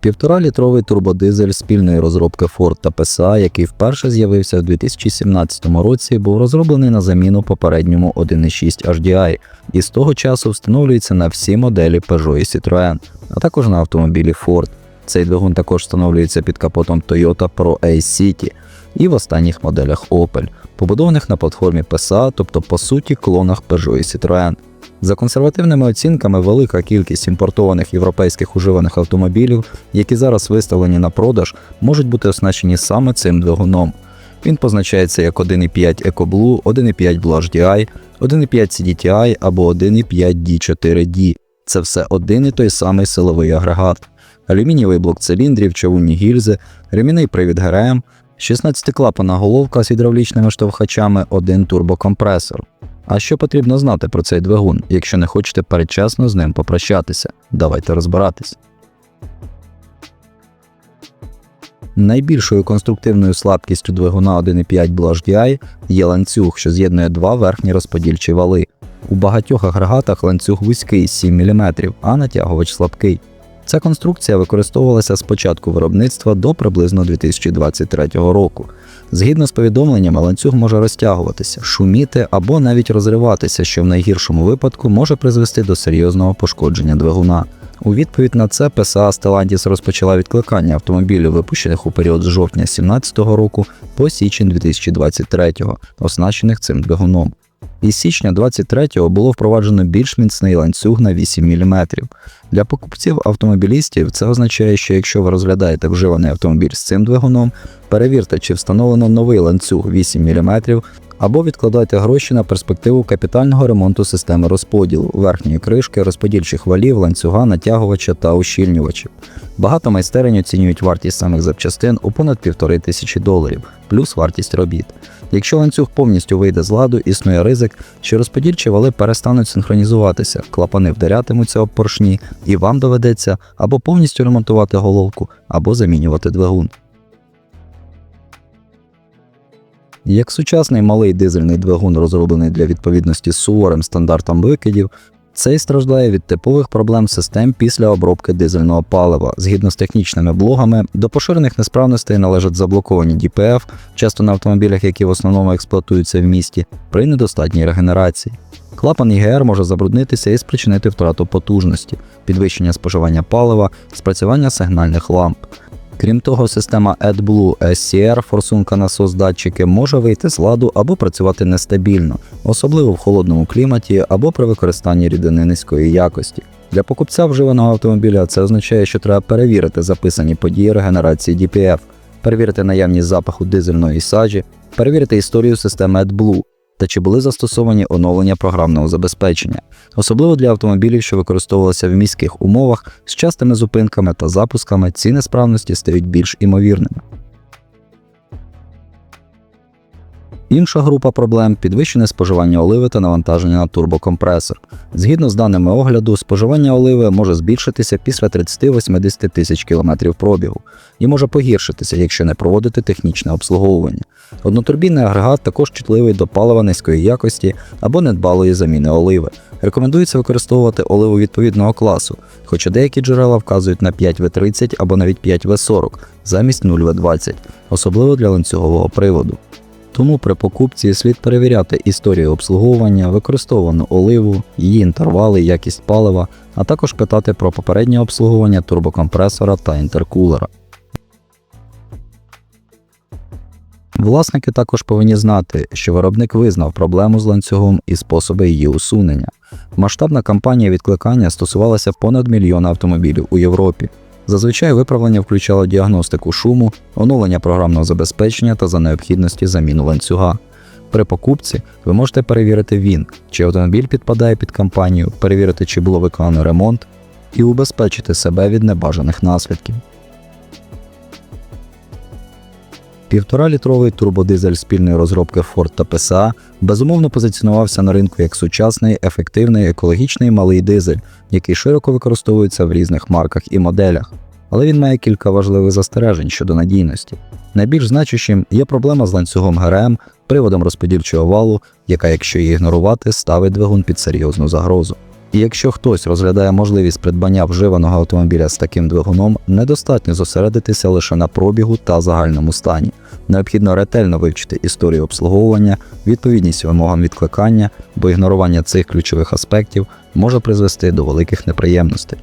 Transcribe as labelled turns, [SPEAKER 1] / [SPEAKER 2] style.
[SPEAKER 1] Півтора-літровий турбодизель спільної розробки Ford та PSA, який вперше з'явився в 2017 році, був розроблений на заміну попередньому 1.6 HDI і з того часу встановлюється на всі моделі Peugeot і Citroën, а також на автомобілі Ford. Цей двигун також встановлюється під капотом Toyota Pro Ace City і в останніх моделях Opel, побудованих на платформі PSA, тобто по суті клонах Peugeot і Citroën. За консервативними оцінками, велика кількість імпортованих європейських уживаних автомобілів, які зараз виставлені на продаж, можуть бути оснащені саме цим двигуном. Він позначається як 1.5 EcoBlue, 1.5 Blue HDI, 1.5 CDTI або 1.5 D4D. Це все один і той самий силовий агрегат. Алюмінієвий блок циліндрів, чавунні гільзи, ремінний привід ГРМ, 16-клапана головка з гідравлічними штовхачами, один турбокомпресор. А що потрібно знати про цей двигун, якщо не хочете передчасно з ним попрощатися? Давайте розбиратись. Найбільшою конструктивною слабкістю двигуна 1.5 Blue HDI є ланцюг, що з'єднує два верхні розподільчі вали. У багатьох агрегатах ланцюг вузький 7 мм, а натягувач слабкий. Ця конструкція використовувалася з початку виробництва до приблизно 2023 року. Згідно з повідомленнями, ланцюг може розтягуватися, шуміти або навіть розриватися, що в найгіршому випадку може призвести до серйозного пошкодження двигуна. У відповідь на це ПСА Stellantis розпочала відкликання автомобілів, випущених у період з жовтня 2017 року по січень 2023, оснащених цим двигуном. Із січня 23-го було впроваджено більш міцний ланцюг на 8 мм. Для покупців автомобілістів це означає, що якщо ви розглядаєте вживаний автомобіль з цим двигуном, перевірте, чи встановлено новий ланцюг 8 мм, або відкладайте гроші на перспективу капітального ремонту системи розподілу, верхньої кришки, розподільчих валів, ланцюга, натягувача та ущільнювачів. Багато майстерень оцінюють вартість самих запчастин у понад півтори тисячі доларів, плюс вартість робіт. Якщо ланцюг повністю вийде з ладу, існує ризик, що розподільчі вали перестануть синхронізуватися, клапани вдарятимуться об поршні, і вам доведеться або повністю ремонтувати головку, або замінювати двигун. Як сучасний малий дизельний двигун, розроблений для відповідності суворим стандартам викидів, цей страждає від типових проблем систем після обробки дизельного палива. Згідно з технічними блогами, до поширених несправностей належать заблоковані DPF, часто на автомобілях, які в основному експлуатуються в місті, при недостатній регенерації. Клапан ІГР може забруднитися і спричинити втрату потужності, підвищення споживання палива, спрацювання сигнальних ламп. Крім того, система AdBlue SCR, форсунка насос датчики, може вийти з ладу або працювати нестабільно, особливо в холодному кліматі або при використанні рідини низької якості. Для покупця вживаного автомобіля це означає, що треба перевірити записані події регенерації DPF, перевірити наявність запаху дизельної сажі, перевірити історію системи AdBlue та чи були застосовані оновлення програмного забезпечення, особливо для автомобілів, що використовувалися в міських умовах з частими зупинками та запусками, ці несправності стають більш імовірними. Інша група проблем підвищене споживання оливи та навантаження на турбокомпресор. Згідно з даними огляду, споживання оливи може збільшитися після 30-80 тисяч кілометрів пробігу і може погіршитися, якщо не проводити технічне обслуговування. Однотурбінний агрегат також чутливий до палива низької якості або недбалої заміни оливи. Рекомендується використовувати оливу відповідного класу, хоча деякі джерела вказують на 5В30 або навіть 5В40 замість 0В20, особливо для ланцюгового приводу. Тому при покупці слід перевіряти історію обслуговування, використовану оливу, її інтервали, якість палива, а також питати про попереднє обслуговування турбокомпресора та інтеркулера. Власники також повинні знати, що виробник визнав проблему з ланцюгом і способи її усунення. Масштабна кампанія відкликання стосувалася понад мільйона автомобілів у Європі. Зазвичай виправлення включало діагностику шуму, оновлення програмного забезпечення та за необхідності заміну ланцюга. При покупці ви можете перевірити він, чи автомобіль підпадає під кампанію, перевірити, чи було виконано ремонт, і убезпечити себе від небажаних наслідків. Півтора-літровий турбодизель спільної розробки Ford та PSA безумовно позиціонувався на ринку як сучасний, ефективний, екологічний малий дизель, який широко використовується в різних марках і моделях. Але він має кілька важливих застережень щодо надійності. Найбільш значущим є проблема з ланцюгом ГРМ, приводом розподільчого валу, яка, якщо її ігнорувати, ставить двигун під серйозну загрозу. І якщо хтось розглядає можливість придбання вживаного автомобіля з таким двигуном, недостатньо зосередитися лише на пробігу та загальному стані. Необхідно ретельно вивчити історію обслуговування, відповідність вимогам відкликання, бо ігнорування цих ключових аспектів може призвести до великих неприємностей.